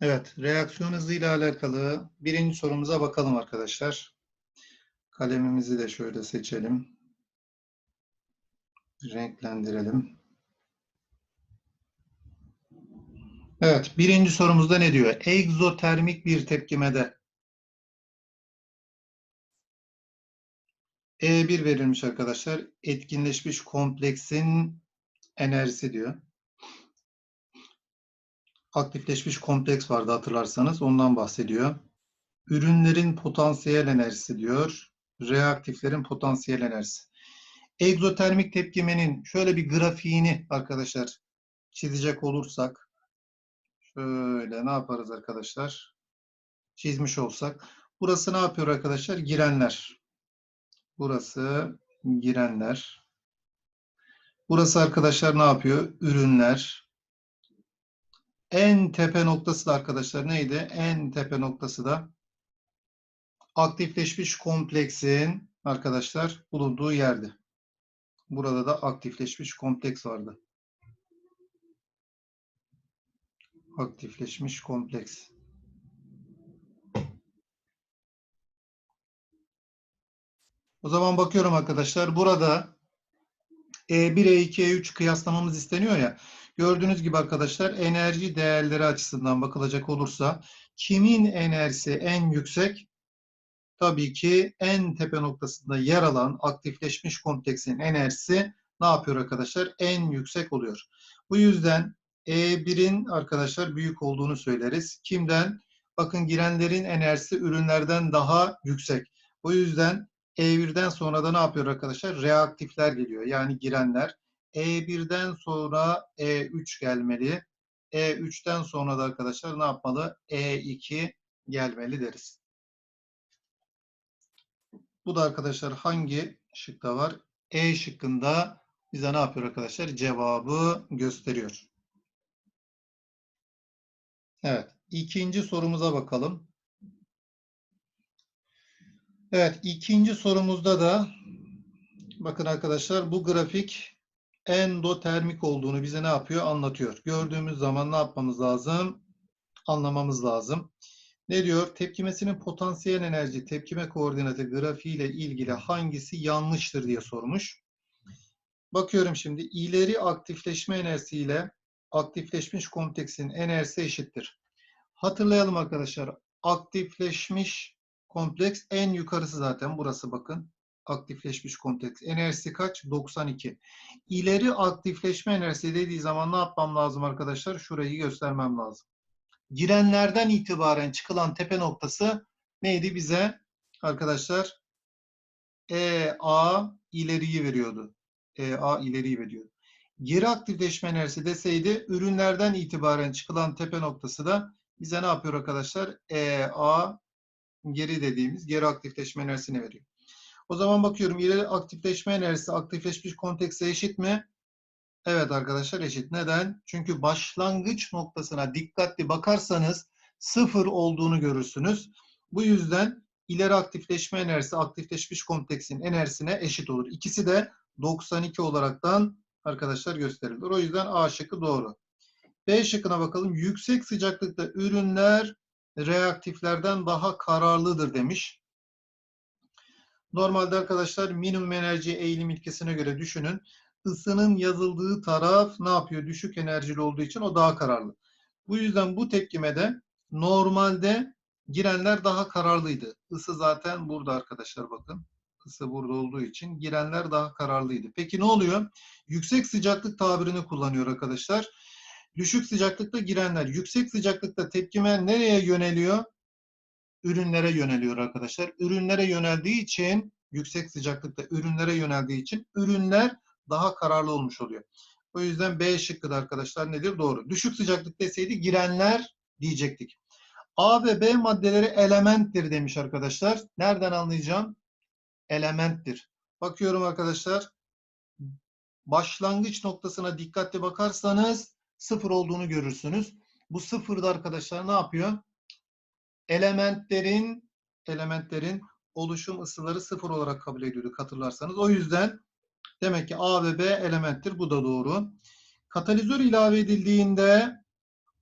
Evet, reaksiyon hızıyla alakalı birinci sorumuza bakalım arkadaşlar. Kalemimizi de şöyle seçelim. Renklendirelim. Evet, birinci sorumuzda ne diyor? Egzotermik bir tepkimede E1 verilmiş arkadaşlar. Etkinleşmiş kompleksin enerjisi diyor. Aktifleşmiş kompleks vardı hatırlarsanız. Ondan bahsediyor. Ürünlerin potansiyel enerjisi diyor. Reaktiflerin potansiyel enerjisi. Egzotermik tepkimenin şöyle bir grafiğini arkadaşlar çizecek olursak şöyle ne yaparız arkadaşlar? Çizmiş olsak. Burası ne yapıyor arkadaşlar? Girenler. Burası girenler. Burası arkadaşlar ne yapıyor? Ürünler. En tepe noktası da arkadaşlar neydi? En tepe noktası da aktifleşmiş kompleksin arkadaşlar bulunduğu yerde. Burada da aktifleşmiş kompleks vardı. Aktifleşmiş kompleks. O zaman bakıyorum arkadaşlar. Burada E1, E2, E3 kıyaslamamız isteniyor ya. Gördüğünüz gibi arkadaşlar enerji değerleri açısından bakılacak olursa kimin enerjisi en yüksek? Tabii ki en tepe noktasında yer alan aktifleşmiş kompleksin enerjisi ne yapıyor arkadaşlar? En yüksek oluyor. Bu yüzden E1'in arkadaşlar büyük olduğunu söyleriz. Kimden? Bakın girenlerin enerjisi ürünlerden daha yüksek. O yüzden E1'den sonra da ne yapıyor arkadaşlar? Reaktifler geliyor. Yani girenler. E1'den sonra E3 gelmeli. E3'ten sonra da arkadaşlar ne yapmalı? E2 gelmeli deriz. Bu da arkadaşlar hangi şıkta var? E şıkkında bize ne yapıyor arkadaşlar? Cevabı gösteriyor. Evet. ikinci sorumuza bakalım. Evet. ikinci sorumuzda da bakın arkadaşlar bu grafik endotermik olduğunu bize ne yapıyor? Anlatıyor. Gördüğümüz zaman ne yapmamız lazım? Anlamamız lazım. Ne diyor? Tepkimesinin potansiyel enerji tepkime koordinatı grafiği ile ilgili hangisi yanlıştır diye sormuş. Bakıyorum şimdi ileri aktifleşme enerjisi ile aktifleşmiş kompleksin enerjisi eşittir. Hatırlayalım arkadaşlar. Aktifleşmiş kompleks en yukarısı zaten burası bakın. Aktifleşmiş kompleks. Enerjisi kaç? 92. İleri aktifleşme enerjisi dediği zaman ne yapmam lazım arkadaşlar? Şurayı göstermem lazım girenlerden itibaren çıkılan tepe noktası neydi bize? Arkadaşlar EA ileriyi veriyordu. EA ileriyi veriyordu. Geri aktifleşme enerjisi deseydi ürünlerden itibaren çıkılan tepe noktası da bize ne yapıyor arkadaşlar? EA geri dediğimiz geri aktifleşme enerjisini veriyor. O zaman bakıyorum ileri aktifleşme enerjisi aktifleşmiş kontekste eşit mi? Evet arkadaşlar eşit. Neden? Çünkü başlangıç noktasına dikkatli bakarsanız sıfır olduğunu görürsünüz. Bu yüzden ileri aktifleşme enerjisi aktifleşmiş kompleksin enerjisine eşit olur. İkisi de 92 olaraktan arkadaşlar gösterilir. O yüzden A şıkkı doğru. B şıkkına bakalım. Yüksek sıcaklıkta ürünler reaktiflerden daha kararlıdır demiş. Normalde arkadaşlar minimum enerji eğilim ilkesine göre düşünün ısının yazıldığı taraf ne yapıyor? Düşük enerjili olduğu için o daha kararlı. Bu yüzden bu tepkimede normalde girenler daha kararlıydı. Isı zaten burada arkadaşlar bakın. Isı burada olduğu için girenler daha kararlıydı. Peki ne oluyor? Yüksek sıcaklık tabirini kullanıyor arkadaşlar. Düşük sıcaklıkta girenler. Yüksek sıcaklıkta tepkime nereye yöneliyor? Ürünlere yöneliyor arkadaşlar. Ürünlere yöneldiği için yüksek sıcaklıkta ürünlere yöneldiği için ürünler daha kararlı olmuş oluyor. O yüzden B şıkkı da arkadaşlar nedir? Doğru. Düşük sıcaklık deseydi girenler diyecektik. A ve B maddeleri elementtir demiş arkadaşlar. Nereden anlayacağım? Elementtir. Bakıyorum arkadaşlar. Başlangıç noktasına dikkatli bakarsanız sıfır olduğunu görürsünüz. Bu sıfırda arkadaşlar ne yapıyor? Elementlerin elementlerin oluşum ısıları sıfır olarak kabul ediyorduk hatırlarsanız. O yüzden Demek ki A ve B elementtir. Bu da doğru. Katalizör ilave edildiğinde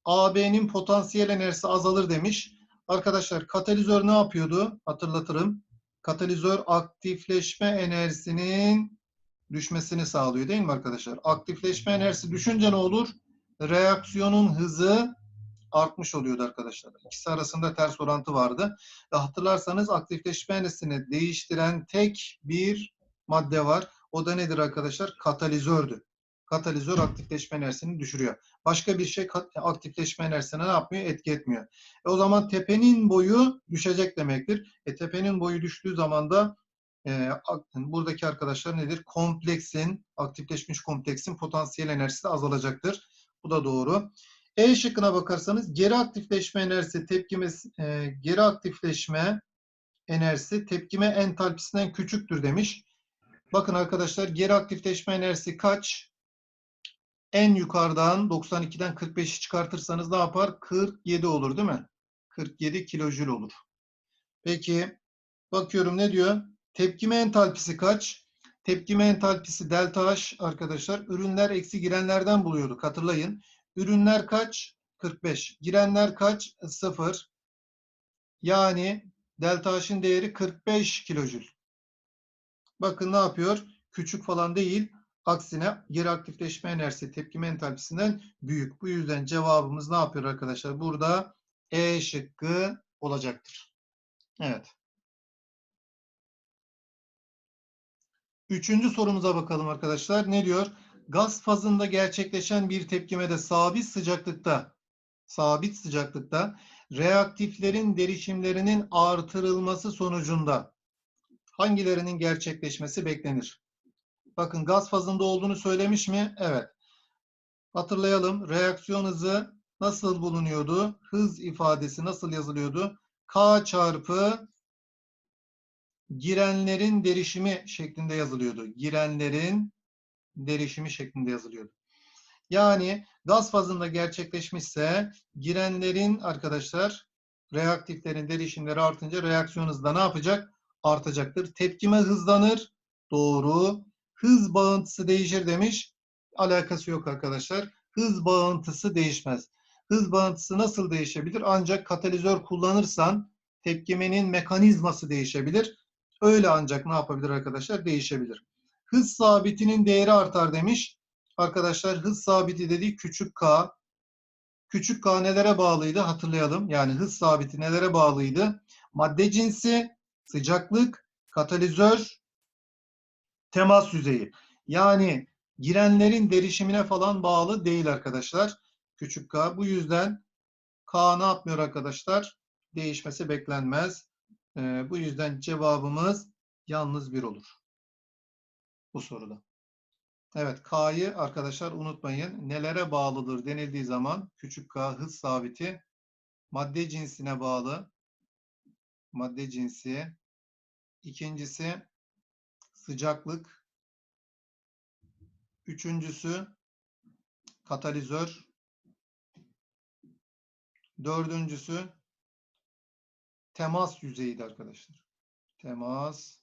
AB'nin potansiyel enerjisi azalır demiş. Arkadaşlar katalizör ne yapıyordu? Hatırlatırım. Katalizör aktifleşme enerjisinin düşmesini sağlıyor değil mi arkadaşlar? Aktifleşme enerjisi düşünce ne olur? Reaksiyonun hızı artmış oluyordu arkadaşlar. İkisi arasında ters orantı vardı. Ve hatırlarsanız aktifleşme enerjisini değiştiren tek bir madde var. O da nedir arkadaşlar? Katalizördü. Katalizör aktifleşme enerjisini düşürüyor. Başka bir şey aktifleşme enerjisine ne yapmıyor? Etki etmiyor. E o zaman tepenin boyu düşecek demektir. E tepenin boyu düştüğü zaman da e, ak- buradaki arkadaşlar nedir? Kompleksin, aktifleşmiş kompleksin potansiyel enerjisi azalacaktır. Bu da doğru. E şıkkına bakarsanız geri aktifleşme enerjisi tepkime e, geri aktifleşme enerjisi tepkime entalpisinden küçüktür demiş. Bakın arkadaşlar geri aktifleşme enerjisi kaç? En yukarıdan 92'den 45'i çıkartırsanız ne yapar? 47 olur değil mi? 47 kilojül olur. Peki bakıyorum ne diyor? Tepkime entalpisi kaç? Tepkime entalpisi delta H arkadaşlar. Ürünler eksi girenlerden buluyorduk hatırlayın. Ürünler kaç? 45. Girenler kaç? 0. Yani delta H'ın değeri 45 kilojül. Bakın ne yapıyor? Küçük falan değil. Aksine geri aktifleşme enerjisi tepkime entalpisinden büyük. Bu yüzden cevabımız ne yapıyor arkadaşlar? Burada E şıkkı olacaktır. Evet. Üçüncü sorumuza bakalım arkadaşlar. Ne diyor? Gaz fazında gerçekleşen bir tepkimede sabit sıcaklıkta sabit sıcaklıkta reaktiflerin derişimlerinin artırılması sonucunda hangilerinin gerçekleşmesi beklenir? Bakın gaz fazında olduğunu söylemiş mi? Evet. Hatırlayalım. Reaksiyon hızı nasıl bulunuyordu? Hız ifadesi nasıl yazılıyordu? K çarpı girenlerin derişimi şeklinde yazılıyordu. Girenlerin derişimi şeklinde yazılıyordu. Yani gaz fazında gerçekleşmişse girenlerin arkadaşlar reaktiflerin derişimleri artınca reaksiyon hızı da ne yapacak? Artacaktır. Tepkime hızlanır. Doğru. Hız bağıntısı değişir demiş. Alakası yok arkadaşlar. Hız bağıntısı değişmez. Hız bağıntısı nasıl değişebilir? Ancak katalizör kullanırsan tepkimenin mekanizması değişebilir. Öyle ancak ne yapabilir arkadaşlar? Değişebilir. Hız sabitinin değeri artar demiş. Arkadaşlar hız sabiti dediği küçük k. Küçük k nelere bağlıydı? Hatırlayalım. Yani hız sabiti nelere bağlıydı? Madde cinsi, sıcaklık, katalizör, temas yüzeyi. Yani girenlerin derişimine falan bağlı değil arkadaşlar. Küçük k. Bu yüzden k ne yapmıyor arkadaşlar? Değişmesi beklenmez. Ee, bu yüzden cevabımız yalnız bir olur. Bu soruda. Evet, K'yı arkadaşlar unutmayın. Nelere bağlıdır denildiği zaman küçük K hız sabiti madde cinsine bağlı. Madde cinsi. İkincisi sıcaklık. Üçüncüsü katalizör. Dördüncüsü temas yüzeyiydi arkadaşlar. Temas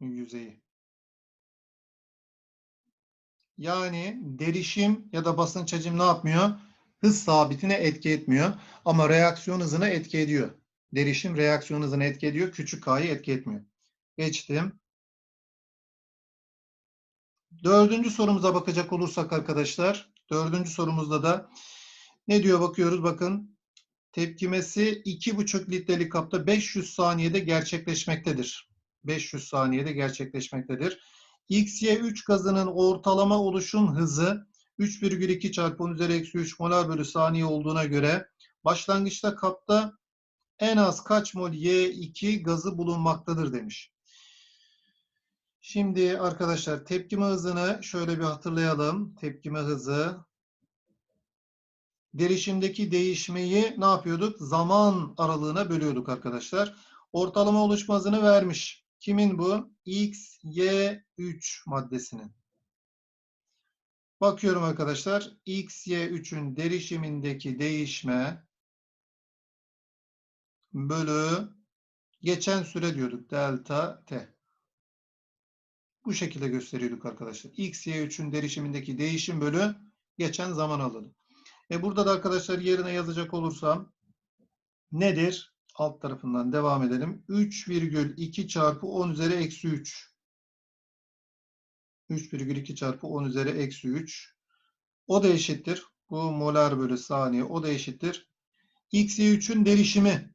yüzeyi. Yani derişim ya da basınç hacim ne yapmıyor? Hız sabitine etki etmiyor. Ama reaksiyon hızına etki ediyor. Derişim reaksiyon hızına etki ediyor. Küçük k'yı etki etmiyor. Geçtim. Dördüncü sorumuza bakacak olursak arkadaşlar. Dördüncü sorumuzda da ne diyor bakıyoruz bakın. Tepkimesi 2,5 litrelik kapta 500 saniyede gerçekleşmektedir. 500 saniyede gerçekleşmektedir. XY3 gazının ortalama oluşum hızı 3,2 çarpı 10 üzeri eksi 3 molar bölü saniye olduğuna göre başlangıçta kapta en az kaç mol Y2 gazı bulunmaktadır demiş. Şimdi arkadaşlar tepkime hızını şöyle bir hatırlayalım. Tepkime hızı derişimdeki değişmeyi ne yapıyorduk? Zaman aralığına bölüyorduk arkadaşlar. Ortalama oluşma hızını vermiş. Kimin bu? X, Y, 3 maddesinin. Bakıyorum arkadaşlar. X, Y, 3'ün derişimindeki değişme bölü geçen süre diyorduk. Delta T. Bu şekilde gösteriyorduk arkadaşlar. X, Y, 3'ün derişimindeki değişim bölü geçen zaman alanı. E burada da arkadaşlar yerine yazacak olursam nedir? Alt tarafından devam edelim. 3,2 çarpı 10 üzeri eksi 3. 3,2 çarpı 10 üzeri eksi 3. O da eşittir. Bu molar bölü saniye. O da eşittir. XY3'ün derişimi.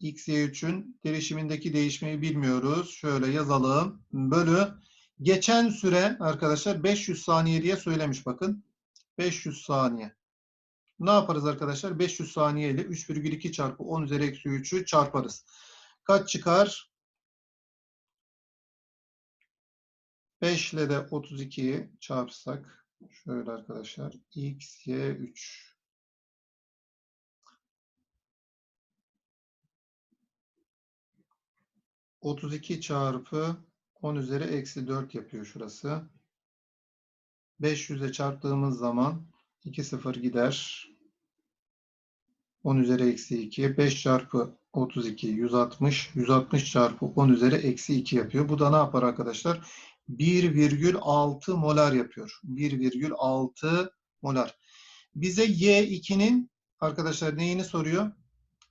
XY3'ün derişimindeki değişmeyi bilmiyoruz. Şöyle yazalım. Bölü. Geçen süre arkadaşlar 500 saniye diye söylemiş bakın. 500 saniye. Ne yaparız arkadaşlar? 500 saniye ile 3,2 çarpı 10 üzeri eksi 3'ü çarparız. Kaç çıkar? 5 ile de 32'yi çarpsak şöyle arkadaşlar x, y, 3 32 çarpı 10 üzeri eksi 4 yapıyor şurası. 500'e çarptığımız zaman 2 sıfır gider. 10 üzeri eksi 2. 5 çarpı 32 160. 160 çarpı 10 üzeri eksi 2 yapıyor. Bu da ne yapar arkadaşlar? 1,6 molar yapıyor. 1,6 molar. Bize Y2'nin arkadaşlar neyini soruyor?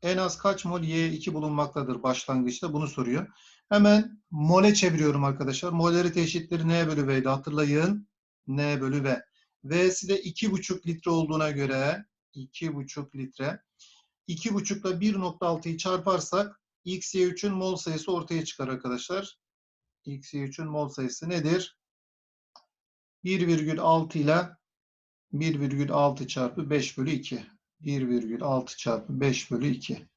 En az kaç mol Y2 bulunmaktadır başlangıçta? Bunu soruyor. Hemen mole çeviriyorum arkadaşlar. Molarite eşittir N bölü V'de hatırlayın. N bölü V. V'si de 2,5 litre olduğuna göre 2,5 litre. 2,5 ile 1,6'yı çarparsak XY3'ün mol sayısı ortaya çıkar arkadaşlar. XY3'ün mol sayısı nedir? 1,6 ile 1,6 çarpı 5 bölü 2. 1,6 çarpı 5 bölü 2.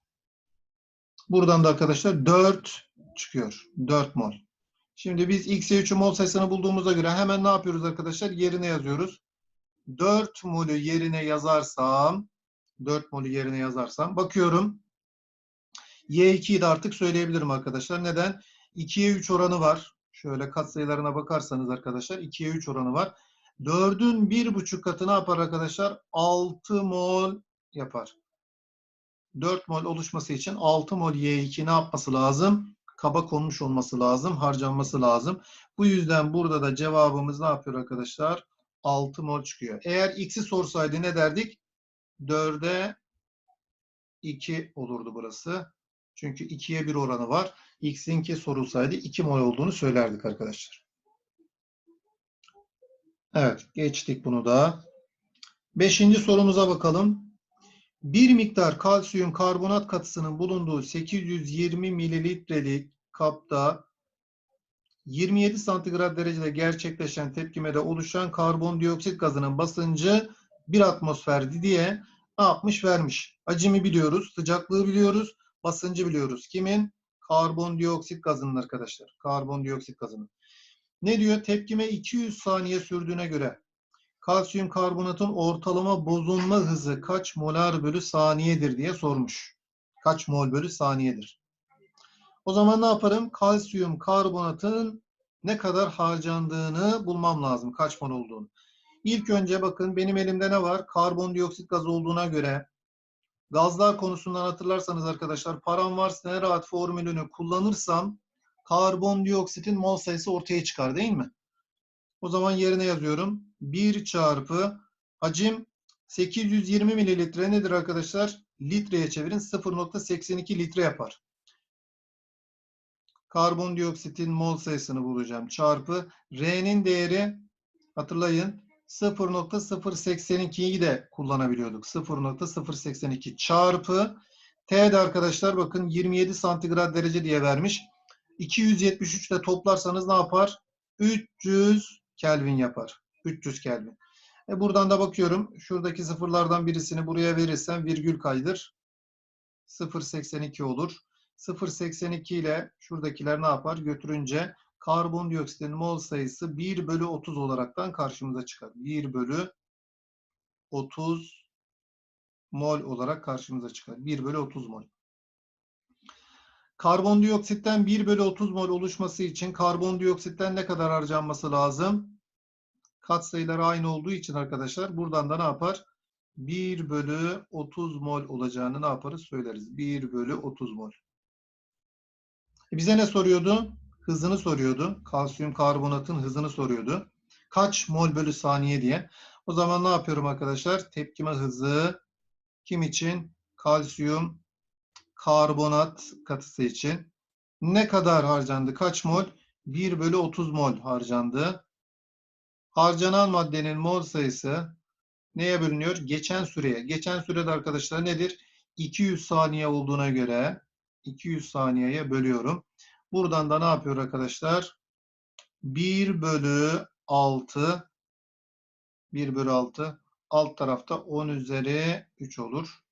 Buradan da arkadaşlar 4 çıkıyor. 4 mol. Şimdi biz XY3'ün mol sayısını bulduğumuza göre hemen ne yapıyoruz arkadaşlar? Yerine yazıyoruz. 4 molü yerine yazarsam 4 molü yerine yazarsam bakıyorum. Y2'yi de artık söyleyebilirim arkadaşlar. Neden? 2'ye 3 oranı var. Şöyle katsayılarına bakarsanız arkadaşlar 2'ye 3 oranı var. 4'ün 1,5 katı ne yapar arkadaşlar? 6 mol yapar. 4 mol oluşması için 6 mol Y2 ne yapması lazım? Kaba konmuş olması lazım, harcanması lazım. Bu yüzden burada da cevabımız ne yapıyor arkadaşlar? 6 mol çıkıyor. Eğer x'i sorsaydı ne derdik? 4'e 2 olurdu burası. Çünkü 2'ye 1 oranı var. X'inki sorulsaydı 2 mol olduğunu söylerdik arkadaşlar. Evet, geçtik bunu da. Beşinci sorumuza bakalım. Bir miktar kalsiyum karbonat katısının bulunduğu 820 mililitrelik kapta 27 santigrat derecede gerçekleşen tepkimede oluşan karbondioksit gazının basıncı 1 atmosferdi diye ne yapmış vermiş. Hacimi biliyoruz, sıcaklığı biliyoruz, basıncı biliyoruz. Kimin? Karbondioksit gazının arkadaşlar. Karbondioksit gazının. Ne diyor? Tepkime 200 saniye sürdüğüne göre kalsiyum karbonatın ortalama bozulma hızı kaç molar bölü saniyedir diye sormuş. Kaç mol bölü saniyedir? O zaman ne yaparım? Kalsiyum karbonatın ne kadar harcandığını bulmam lazım. Kaç mol olduğunu. İlk önce bakın benim elimde ne var? Karbondioksit gazı olduğuna göre gazlar konusundan hatırlarsanız arkadaşlar param varsa ne rahat formülünü kullanırsam karbondioksitin mol sayısı ortaya çıkar değil mi? O zaman yerine yazıyorum. 1 çarpı hacim 820 mililitre nedir arkadaşlar? Litreye çevirin 0.82 litre yapar. Karbondioksitin mol sayısını bulacağım. Çarpı R'nin değeri hatırlayın 0.082'yi de kullanabiliyorduk. 0.082 çarpı T'de arkadaşlar bakın 27 santigrat derece diye vermiş. 273 ile toplarsanız ne yapar? 300 Kelvin yapar. 300 Kelvin. E buradan da bakıyorum. Şuradaki sıfırlardan birisini buraya verirsem virgül kaydır. 0.82 olur. 0.82 ile şuradakiler ne yapar? Götürünce karbondioksitin mol sayısı 1 bölü 30 olaraktan karşımıza çıkar. 1 bölü 30 mol olarak karşımıza çıkar. 1 bölü 30 mol. Karbondioksitten 1 bölü 30 mol oluşması için karbondioksitten ne kadar harcanması lazım? Katsayıları aynı olduğu için arkadaşlar buradan da ne yapar? 1 bölü 30 mol olacağını ne yaparız? Söyleriz. 1 bölü 30 mol. E bize ne soruyordu? Hızını soruyordu. Kalsiyum karbonatın hızını soruyordu. Kaç mol bölü saniye diye. O zaman ne yapıyorum arkadaşlar? Tepkime hızı kim için? Kalsiyum karbonat katısı için. Ne kadar harcandı? Kaç mol? 1 bölü 30 mol harcandı. Harcanan maddenin mol sayısı neye bölünüyor? Geçen süreye. Geçen sürede arkadaşlar nedir? 200 saniye olduğuna göre 200 saniyeye bölüyorum. Buradan da ne yapıyor arkadaşlar? 1 bölü 6 1 bölü 6 alt tarafta 10 üzeri 3 olur.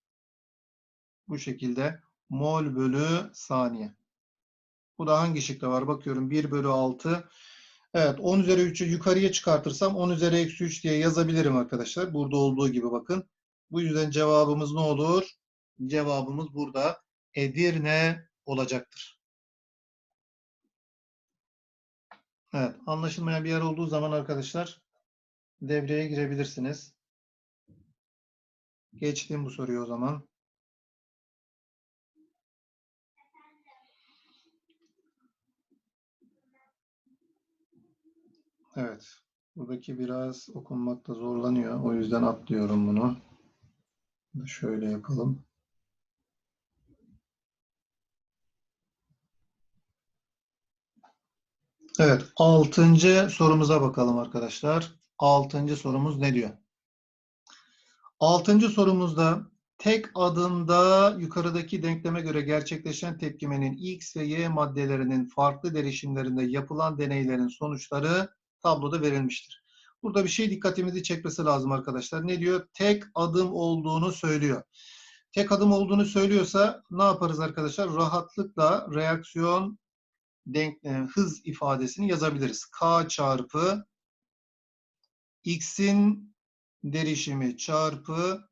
Bu şekilde mol bölü saniye. Bu da hangi şıkta var? Bakıyorum 1 bölü 6. Evet 10 üzeri 3'ü yukarıya çıkartırsam 10 üzeri eksi 3 diye yazabilirim arkadaşlar. Burada olduğu gibi bakın. Bu yüzden cevabımız ne olur? Cevabımız burada Edirne olacaktır. Evet anlaşılmayan bir yer olduğu zaman arkadaşlar devreye girebilirsiniz. Geçtim bu soruyu o zaman. Evet. Buradaki biraz okunmakta zorlanıyor. O yüzden atlıyorum bunu. Şöyle yapalım. Evet. Altıncı sorumuza bakalım arkadaşlar. Altıncı sorumuz ne diyor? Altıncı sorumuzda tek adımda yukarıdaki denkleme göre gerçekleşen tepkimenin X ve Y maddelerinin farklı derişimlerinde yapılan deneylerin sonuçları tabloda verilmiştir. Burada bir şey dikkatimizi çekmesi lazım arkadaşlar. Ne diyor? Tek adım olduğunu söylüyor. Tek adım olduğunu söylüyorsa ne yaparız arkadaşlar? Rahatlıkla reaksiyon denk, e, hız ifadesini yazabiliriz. K çarpı X'in derişimi çarpı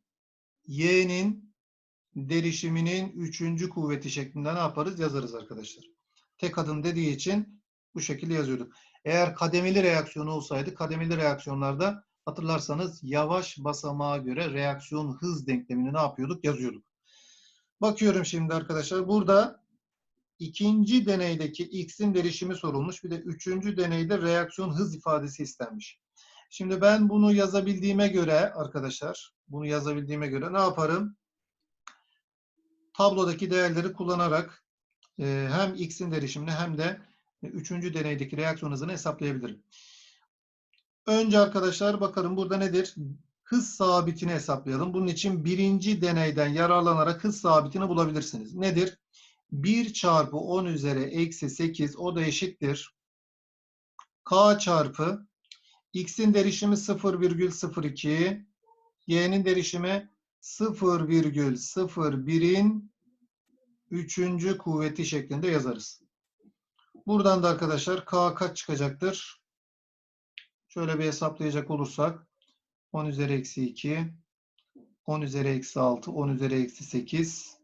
Y'nin derişiminin üçüncü kuvveti şeklinde ne yaparız? Yazarız arkadaşlar. Tek adım dediği için bu şekilde yazıyorduk. Eğer kademeli reaksiyon olsaydı, kademeli reaksiyonlarda hatırlarsanız yavaş basamağa göre reaksiyon hız denklemini ne yapıyorduk? Yazıyorduk. Bakıyorum şimdi arkadaşlar. Burada ikinci deneydeki x'in derişimi sorulmuş. Bir de üçüncü deneyde reaksiyon hız ifadesi istenmiş. Şimdi ben bunu yazabildiğime göre arkadaşlar, bunu yazabildiğime göre ne yaparım? Tablodaki değerleri kullanarak e, hem x'in derişimini hem de üçüncü deneydeki reaksiyon hızını hesaplayabilirim. Önce arkadaşlar bakalım burada nedir? Hız sabitini hesaplayalım. Bunun için birinci deneyden yararlanarak hız sabitini bulabilirsiniz. Nedir? 1 çarpı 10 üzeri eksi 8 o da eşittir. K çarpı x'in derişimi 0,02 y'nin derişimi 0,01'in üçüncü kuvveti şeklinde yazarız. Buradan da arkadaşlar K kaç çıkacaktır? Şöyle bir hesaplayacak olursak 10 üzeri eksi 2 10 üzeri eksi 6 10 üzeri eksi 8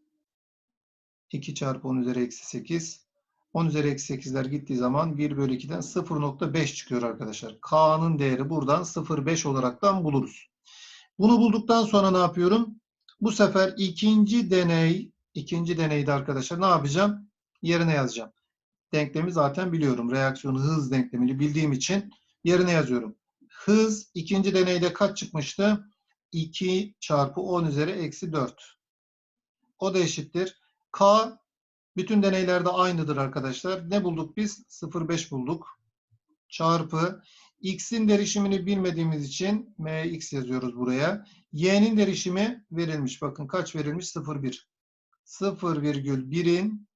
2 çarpı 10 üzeri eksi 8 10 üzeri eksi 8'ler gittiği zaman 1 bölü 2'den 0.5 çıkıyor arkadaşlar. K'nın değeri buradan 0.5 olaraktan buluruz. Bunu bulduktan sonra ne yapıyorum? Bu sefer ikinci deney, ikinci deneyde arkadaşlar ne yapacağım? Yerine yazacağım. Denklemi zaten biliyorum. Reaksiyonu hız denklemini bildiğim için yerine yazıyorum. Hız ikinci deneyde kaç çıkmıştı? 2 çarpı 10 üzeri eksi 4. O da eşittir. K bütün deneylerde aynıdır arkadaşlar. Ne bulduk biz? 0,5 bulduk. Çarpı x'in derişimini bilmediğimiz için mx yazıyoruz buraya. y'nin derişimi verilmiş. Bakın kaç verilmiş? 0,1. 0,1'in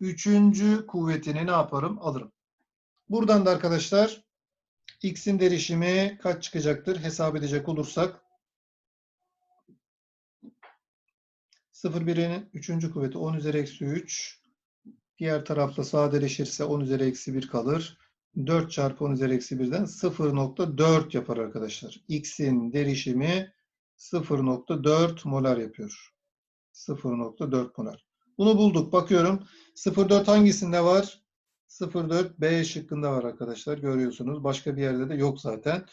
üçüncü kuvvetini ne yaparım? Alırım. Buradan da arkadaşlar x'in derişimi kaç çıkacaktır? Hesap edecek olursak 0,1'in üçüncü kuvveti 10 üzeri eksi 3. Diğer tarafta sadeleşirse 10 üzeri eksi 1 kalır. 4 çarpı 10 üzeri eksi 1'den 0.4 yapar arkadaşlar. X'in derişimi 0.4 molar yapıyor. 0.4 molar. Bunu bulduk. Bakıyorum. 0.4 hangisinde var? 0.4 B şıkkında var arkadaşlar. Görüyorsunuz. Başka bir yerde de yok zaten.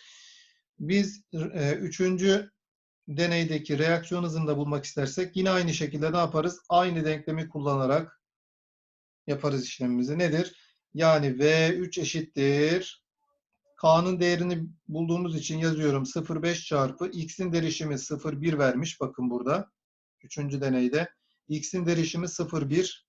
Biz e, üçüncü deneydeki reaksiyon hızını da bulmak istersek yine aynı şekilde ne yaparız? Aynı denklemi kullanarak yaparız işlemimizi. Nedir? Yani V3 eşittir K'nın değerini bulduğumuz için yazıyorum. 0,5 çarpı X'in derişimi 0,1 vermiş. Bakın burada. Üçüncü deneyde. X'in derişimi 0,1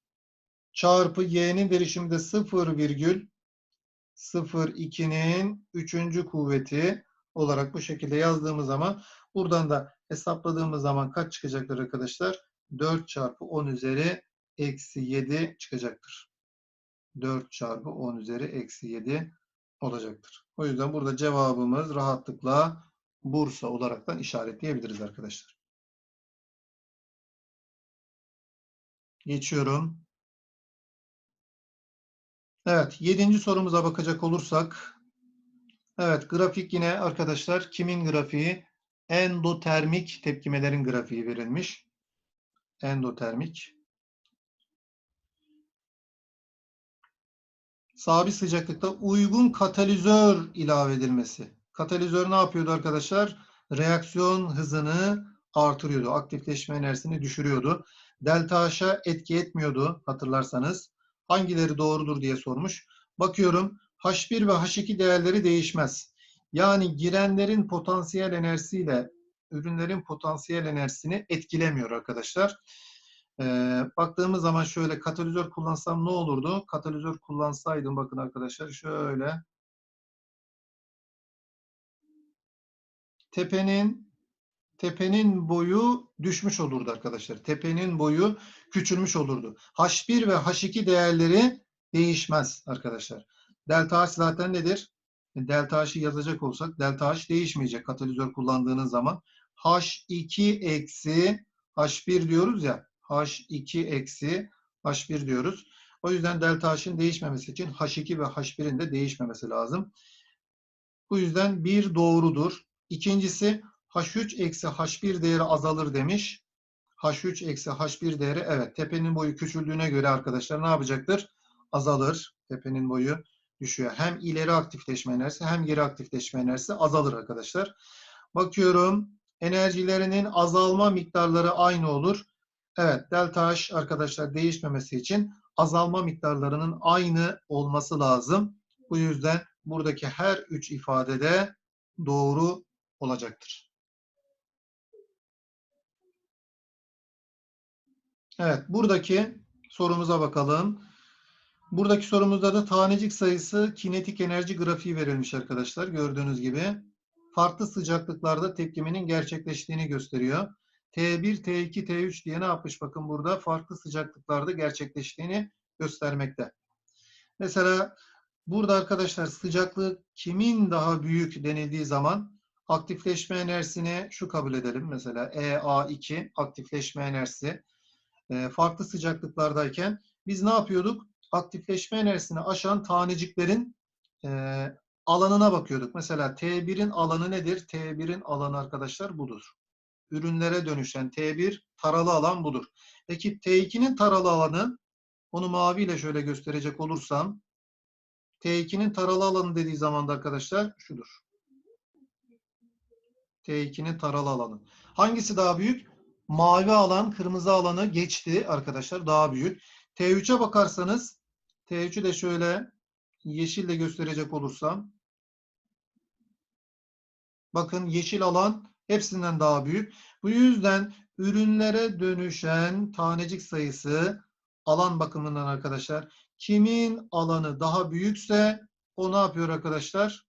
çarpı Y'nin derişimi de 0,02'nin üçüncü kuvveti olarak bu şekilde yazdığımız zaman buradan da hesapladığımız zaman kaç çıkacaktır arkadaşlar? 4 çarpı 10 üzeri eksi 7 çıkacaktır. 4 çarpı 10 üzeri eksi 7 olacaktır. O yüzden burada cevabımız rahatlıkla Bursa olaraktan işaretleyebiliriz arkadaşlar. Geçiyorum. Evet, yedinci sorumuza bakacak olursak. Evet, grafik yine arkadaşlar kimin grafiği? Endotermik tepkimelerin grafiği verilmiş. Endotermik. sabit sıcaklıkta uygun katalizör ilave edilmesi. Katalizör ne yapıyordu arkadaşlar? Reaksiyon hızını artırıyordu. Aktifleşme enerjisini düşürüyordu. Delta H'a etki etmiyordu hatırlarsanız. Hangileri doğrudur diye sormuş. Bakıyorum H1 ve H2 değerleri değişmez. Yani girenlerin potansiyel enerjisiyle ürünlerin potansiyel enerjisini etkilemiyor arkadaşlar. Ee, baktığımız zaman şöyle katalizör kullansam ne olurdu? Katalizör kullansaydım bakın arkadaşlar şöyle tepenin tepenin boyu düşmüş olurdu arkadaşlar. Tepenin boyu küçülmüş olurdu. H1 ve H2 değerleri değişmez arkadaşlar. Delta H zaten nedir? Delta H'ı yazacak olsak delta H değişmeyecek katalizör kullandığınız zaman. H2 eksi H1 diyoruz ya. H2 eksi H1 diyoruz. O yüzden delta H'ın değişmemesi için H2 ve H1'in de değişmemesi lazım. Bu yüzden bir doğrudur. İkincisi H3 eksi H1 değeri azalır demiş. H3 eksi H1 değeri evet tepenin boyu küçüldüğüne göre arkadaşlar ne yapacaktır? Azalır. Tepenin boyu düşüyor. Hem ileri aktifleşme enerjisi hem geri aktifleşme enerjisi azalır arkadaşlar. Bakıyorum enerjilerinin azalma miktarları aynı olur. Evet, delta H arkadaşlar değişmemesi için azalma miktarlarının aynı olması lazım. Bu yüzden buradaki her üç ifadede doğru olacaktır. Evet, buradaki sorumuza bakalım. Buradaki sorumuzda da tanecik sayısı kinetik enerji grafiği verilmiş arkadaşlar. Gördüğünüz gibi farklı sıcaklıklarda tepkimenin gerçekleştiğini gösteriyor. T1, T2, T3 diye ne yapmış? Bakın burada farklı sıcaklıklarda gerçekleştiğini göstermekte. Mesela burada arkadaşlar sıcaklık kimin daha büyük denildiği zaman aktifleşme enerjisini şu kabul edelim. Mesela EA2 aktifleşme enerjisi e, farklı sıcaklıklardayken biz ne yapıyorduk? Aktifleşme enerjisini aşan taneciklerin e, alanına bakıyorduk. Mesela T1'in alanı nedir? T1'in alanı arkadaşlar budur ürünlere dönüşen T1 taralı alan budur. Peki T2'nin taralı alanı onu maviyle şöyle gösterecek olursam T2'nin taralı alanı dediği zaman da arkadaşlar şudur. T2'nin taralı alanı. Hangisi daha büyük? Mavi alan kırmızı alanı geçti arkadaşlar. Daha büyük. T3'e bakarsanız T3'ü de şöyle yeşille gösterecek olursam bakın yeşil alan hepsinden daha büyük. Bu yüzden ürünlere dönüşen tanecik sayısı alan bakımından arkadaşlar kimin alanı daha büyükse o ne yapıyor arkadaşlar?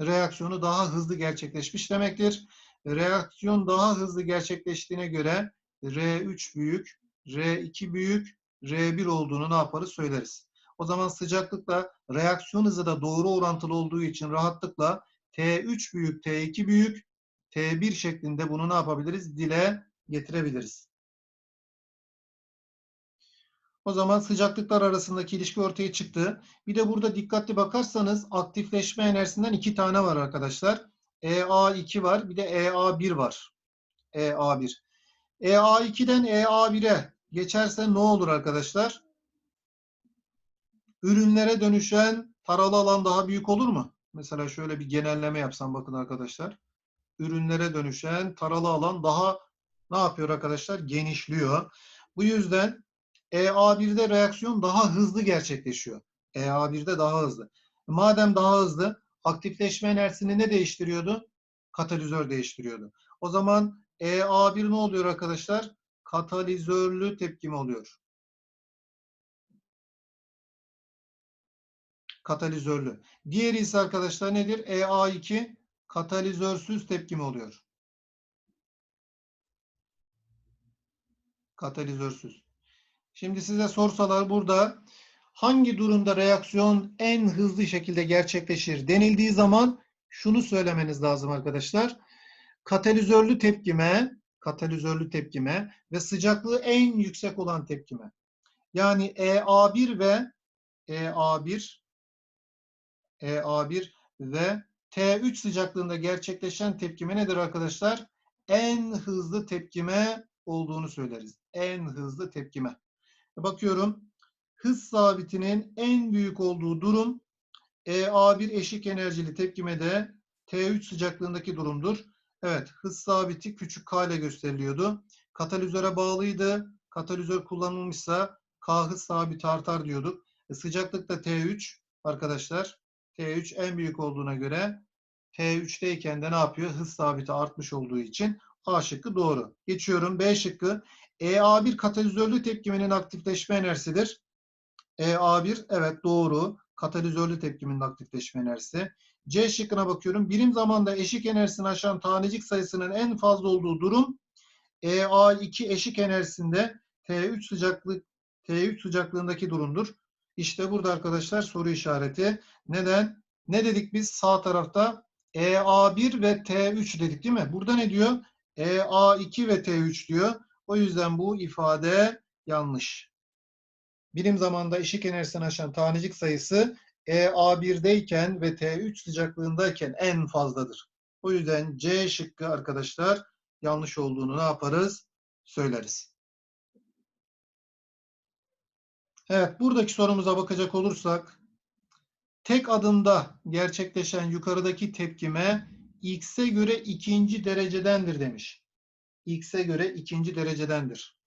Reaksiyonu daha hızlı gerçekleşmiş demektir. Reaksiyon daha hızlı gerçekleştiğine göre R3 büyük, R2 büyük, R1 olduğunu ne yaparız söyleriz. O zaman sıcaklıkla reaksiyon hızı da doğru orantılı olduğu için rahatlıkla T3 büyük, T2 büyük, T1 şeklinde bunu ne yapabiliriz? Dile getirebiliriz. O zaman sıcaklıklar arasındaki ilişki ortaya çıktı. Bir de burada dikkatli bakarsanız aktifleşme enerjisinden iki tane var arkadaşlar. EA2 var bir de EA1 var. EA1. EA2'den EA1'e geçerse ne olur arkadaşlar? Ürünlere dönüşen taralı alan daha büyük olur mu? Mesela şöyle bir genelleme yapsam bakın arkadaşlar ürünlere dönüşen taralı alan daha ne yapıyor arkadaşlar? Genişliyor. Bu yüzden EA1'de reaksiyon daha hızlı gerçekleşiyor. EA1'de daha hızlı. Madem daha hızlı Aktifleşme enerjisini ne değiştiriyordu? Katalizör değiştiriyordu. O zaman EA1 ne oluyor arkadaşlar? Katalizörlü tepkime oluyor. Katalizörlü. Diğeri ise arkadaşlar nedir? EA2 katalizörsüz tepkime oluyor. Katalizörsüz. Şimdi size sorsalar burada hangi durumda reaksiyon en hızlı şekilde gerçekleşir denildiği zaman şunu söylemeniz lazım arkadaşlar. Katalizörlü tepkime, katalizörlü tepkime ve sıcaklığı en yüksek olan tepkime. Yani EA1 ve EA1 EA1 ve T3 sıcaklığında gerçekleşen tepkime nedir arkadaşlar? En hızlı tepkime olduğunu söyleriz. En hızlı tepkime. Bakıyorum. Hız sabitinin en büyük olduğu durum EA1 eşik enerjili tepkimede T3 sıcaklığındaki durumdur. Evet, hız sabiti küçük k ile gösteriliyordu. Katalizöre bağlıydı. Katalizör kullanılmışsa K hız sabiti artar diyorduk. E, sıcaklık da T3 arkadaşlar. T3 en büyük olduğuna göre T3'teyken de ne yapıyor? Hız sabiti artmış olduğu için A şıkkı doğru. Geçiyorum. B şıkkı. EA1 katalizörlü tepkimenin aktifleşme enerjisidir. EA1 evet doğru. Katalizörlü tepkimenin aktifleşme enerjisi. C şıkkına bakıyorum. Birim zamanda eşik enerjisini aşan tanecik sayısının en fazla olduğu durum EA2 eşik enerjisinde T3 sıcaklık T3 sıcaklığındaki durumdur. İşte burada arkadaşlar soru işareti. Neden? Ne dedik biz sağ tarafta? EA1 ve T3 dedik değil mi? Burada ne diyor? EA2 ve T3 diyor. O yüzden bu ifade yanlış. Birim zamanda eşik enerjisini aşan tanecik sayısı EA1'deyken ve T3 sıcaklığındayken en fazladır. O yüzden C şıkkı arkadaşlar yanlış olduğunu ne yaparız? Söyleriz. Evet, buradaki sorumuza bakacak olursak tek adımda gerçekleşen yukarıdaki tepkime x'e göre ikinci derecedendir demiş. x'e göre ikinci derecedendir.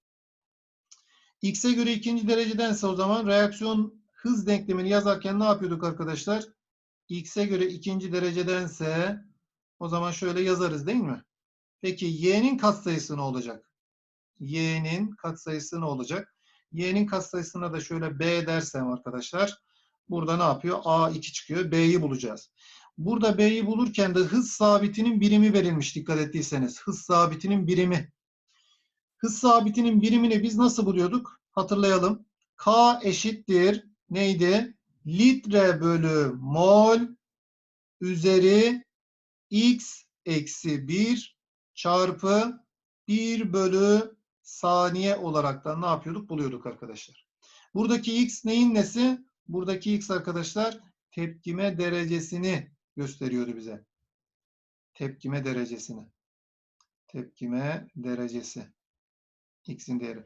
x'e göre ikinci derecedense o zaman reaksiyon hız denklemini yazarken ne yapıyorduk arkadaşlar? x'e göre ikinci derecedense o zaman şöyle yazarız değil mi? Peki y'nin katsayısı ne olacak? y'nin katsayısı ne olacak? Y'nin katsayısına da şöyle b dersem arkadaşlar burada ne yapıyor? a2 çıkıyor. b'yi bulacağız. Burada b'yi bulurken de hız sabitinin birimi verilmiş dikkat ettiyseniz. Hız sabitinin birimi. Hız sabitinin birimini biz nasıl buluyorduk? Hatırlayalım. K eşittir neydi? Litre bölü mol üzeri x eksi 1 çarpı 1 bölü saniye olarak da ne yapıyorduk? Buluyorduk arkadaşlar. Buradaki x neyin nesi? Buradaki x arkadaşlar tepkime derecesini gösteriyordu bize. Tepkime derecesini. Tepkime derecesi. X'in değeri.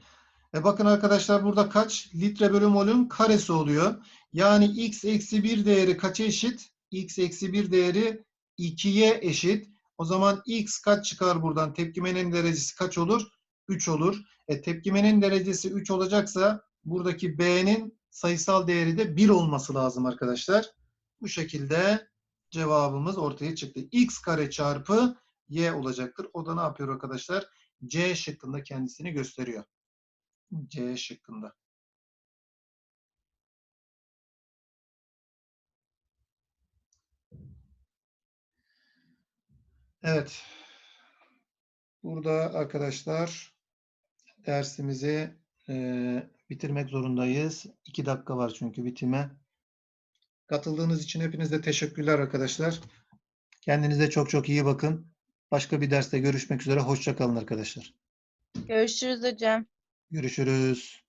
E bakın arkadaşlar burada kaç? Litre bölü molün karesi oluyor. Yani x eksi 1 değeri kaça eşit? x eksi 1 değeri 2'ye eşit. O zaman x kaç çıkar buradan? Tepkimenin derecesi kaç olur? 3 olur. E, tepkimenin derecesi 3 olacaksa buradaki b'nin sayısal değeri de 1 olması lazım arkadaşlar. Bu şekilde cevabımız ortaya çıktı. x kare çarpı y olacaktır. O da ne yapıyor arkadaşlar? C şıkkında kendisini gösteriyor. C şıkkında. Evet. Burada arkadaşlar dersimizi e, bitirmek zorundayız. İki dakika var çünkü bitime. Katıldığınız için hepinize teşekkürler arkadaşlar. Kendinize çok çok iyi bakın. Başka bir derste görüşmek üzere. Hoşça kalın arkadaşlar. Görüşürüz hocam. Görüşürüz.